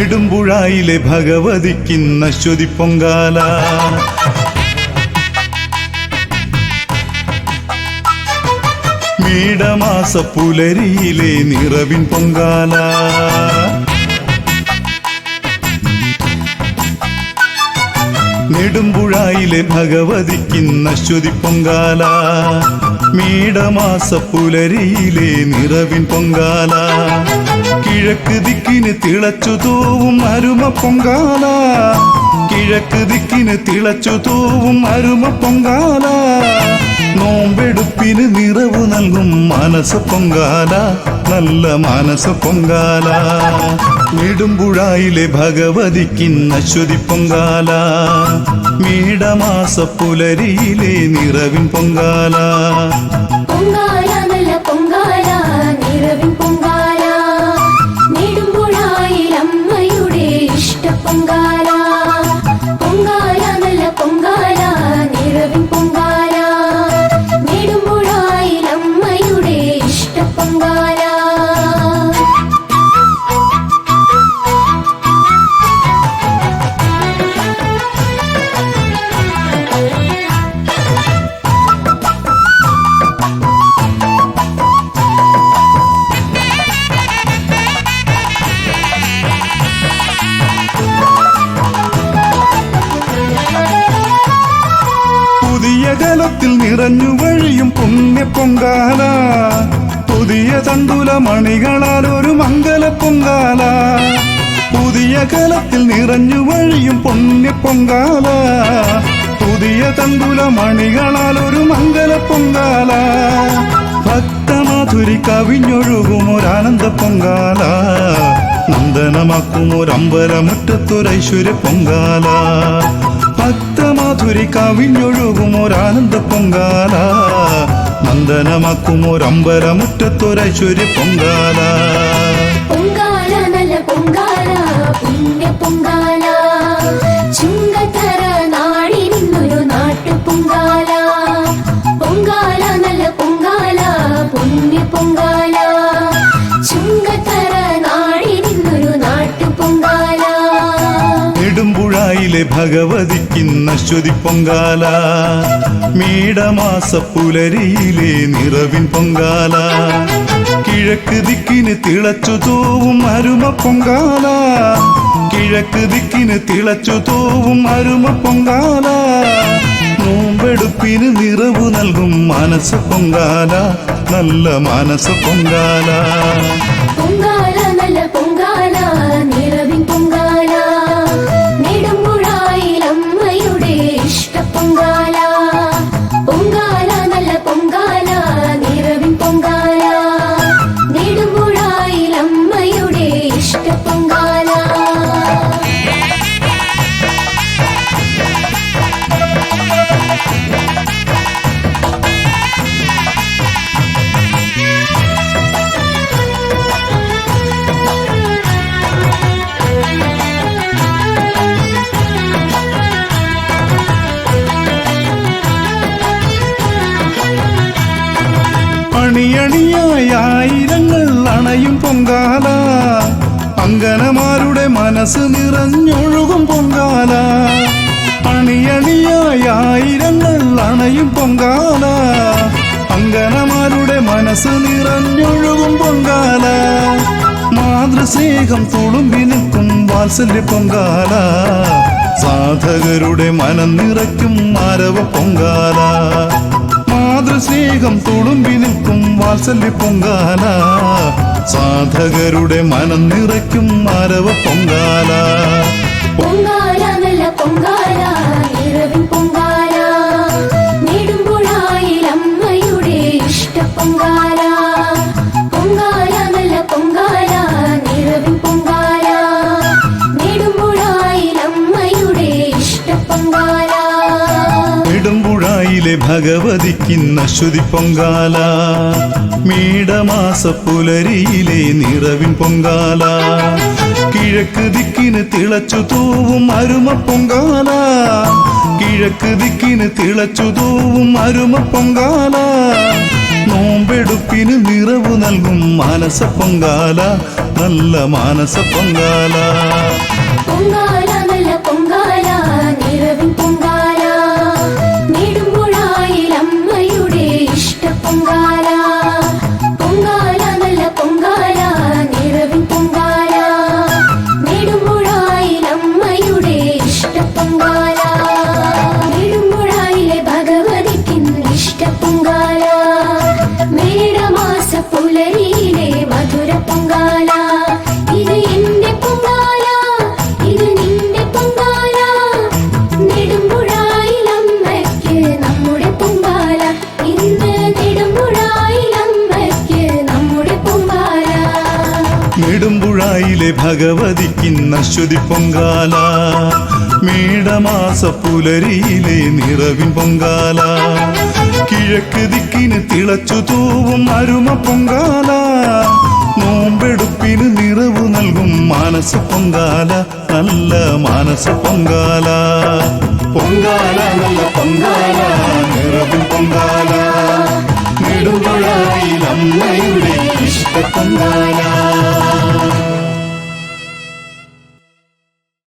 നെടുമ്പുഴായിലെ ഭഗവതിക്കുന്ന ശ്വതി പൊങ്കാല മീടമാസ പുലരിയിലെ നിറവിൻ പൊങ്കാല. നെടുമ്പുഴായിലെ ഭഗവതിക്കുന്ന ശ്വതി പൊങ്കാല മീടമാസ പുലരിയിലെ നിറവിൻ പൊങ്കാല. കിഴക്ക് ദിക്കിന് തിളച്ചു തൂവും അരുമ പൊങ്കാല. കിഴക്ക് ദിക്കിന് തിളച്ചു തൂവും അരുമ പൊങ്കാല. നോമ്പെടുപ്പിന് നിറവ് നൽകും മനസ്സ് പൊങ്കാല നല്ല മനസ്സ് പൊങ്കാല. നെടുമ്പുഴായിലെ ഭഗവതിക്കുന്ന അശ്വതി പൊങ്കാല. മീടമാസ പുലരിയിലെ നിറവിൻ പൊങ്കാല. നിറഞ്ഞു വഴിയും പുണ്യ പൊങ്കാല. പുതിയ തണ്ടുല മണികളാൽ ഒരു മംഗല പൊങ്കാല. പുതിയ കലത്തിൽ നിറഞ്ഞു വഴിയും പുണ്യ പൊങ്കാല. പുതിയ തണ്ടുല മണികളാൽ ഒരു മംഗല പൊങ്കാല. ഭക്തമാധുരി കവിഞ്ഞൊഴുകും ഒരാനന്ദ പൊങ്കാല. നന്ദനമാക്കും ഒരമ്പലമുറ്റത്തൊരൈശ്വര്യ പൊങ്കാല. ഭക്തമാധുരി കവിഞ്ഞൊഴുകും ഒരാനന്ദ പൊങ്കാല. നന്ദനമാക്കും ഒരമ്പലമുറ്റത്തൊരൈശ്വര്യ പൊങ്കാല. പൊങ്കാല നല്ല പൊങ്കാല പുണ്യ പൊങ്കാല. ചുങ്കത്തറ നെടുമ്പുഴായിലെ ഭഗവതിക്കിന്ന് അശ്വതി പൊങ്കാല മീടമാസ പുലരിയിലെ നിറവിൻ പൊങ്കാല. കിഴക്ക് ദിക്കിന് തിളച്ചു തോവും അരുമ പൊങ്കാല. കിഴക്ക് ദിക്കിന് തിളച്ചു തോവും അരുമ പൊങ്കാല. നോമ്പെടുപ്പിന് നിറവ് നൽകും മനസ്സ് പൊങ്കാല. നല്ല മനസ്സ് പൊങ്കാലാ. പൊങ്കാല. അങ്കനമാരുടെ മനസ്സ് നിറഞ്ഞൊഴുകും പൊങ്കാല. അണിയണിയായി ആയിരങ്ങൾ അണയും പൊങ്കാല. അങ്കനമാരുടെ മനസ്സ് നിറഞ്ഞൊഴുകും പൊങ്കാല. മാതൃസ്നേഹം തുളുമ്പി നിൽക്കും വാത്സല്യ പൊങ്കാല. സാധകരുടെ മനം നിറയ്ക്കും ആരവ പൊങ്കാല. മാതൃസ്നേഹം തുളുമ്പി നിൽക്കും വാത്സല്യ പൊങ്കാല. സാധകരുടെ മനം നിറയ്ക്കും മരവ പൊങ്കാല. പൊങ്കാല നല്ല പൊങ്കാല പൊങ്കാല. അമ്മയുടെ ഇഷ്ട പൊങ്കാല. ഭഗവതിക്കുന്ന ശ്രുതി പൊങ്കാല. മീടമാസ പുലരിയിലെ നിറവിൻ പൊങ്കാല. കിഴക്ക് ദിക്കിന് തിളച്ചു തൂവും അരുമ പൊങ്കാല. കിഴക്ക് ദിക്കിന് തിളച്ചു തൂവും അരുമ പൊങ്കാല. നോമ്പെടുപ്പിന് നിറവ് നൽകും മാനസ പൊങ്കാല. നല്ല മാനസ പൊങ്കാല. പൊങ്കാല നെടുമ്പുഴായിലെ ഭഗവതിക്കിന്നശ്വതി പൊങ്കാല. മേടമാസ പുലരിയിലെ നിറവിൻ പൊങ്കാല. കിഴക്ക് ദിക്കിന് തിളച്ചു തൂവും അരുമ പൊങ്കാല. നോമ്പെടുപ്പിന് നിറവ് നൽകും മാനസ പൊങ്കാല നല്ല മാനസ പൊങ്കാല പൊങ്കാല നല്ല പൊങ്കാല നിറവിൻ പൊങ്കാല നെടുമഴയിൽ അമ്മയുടെ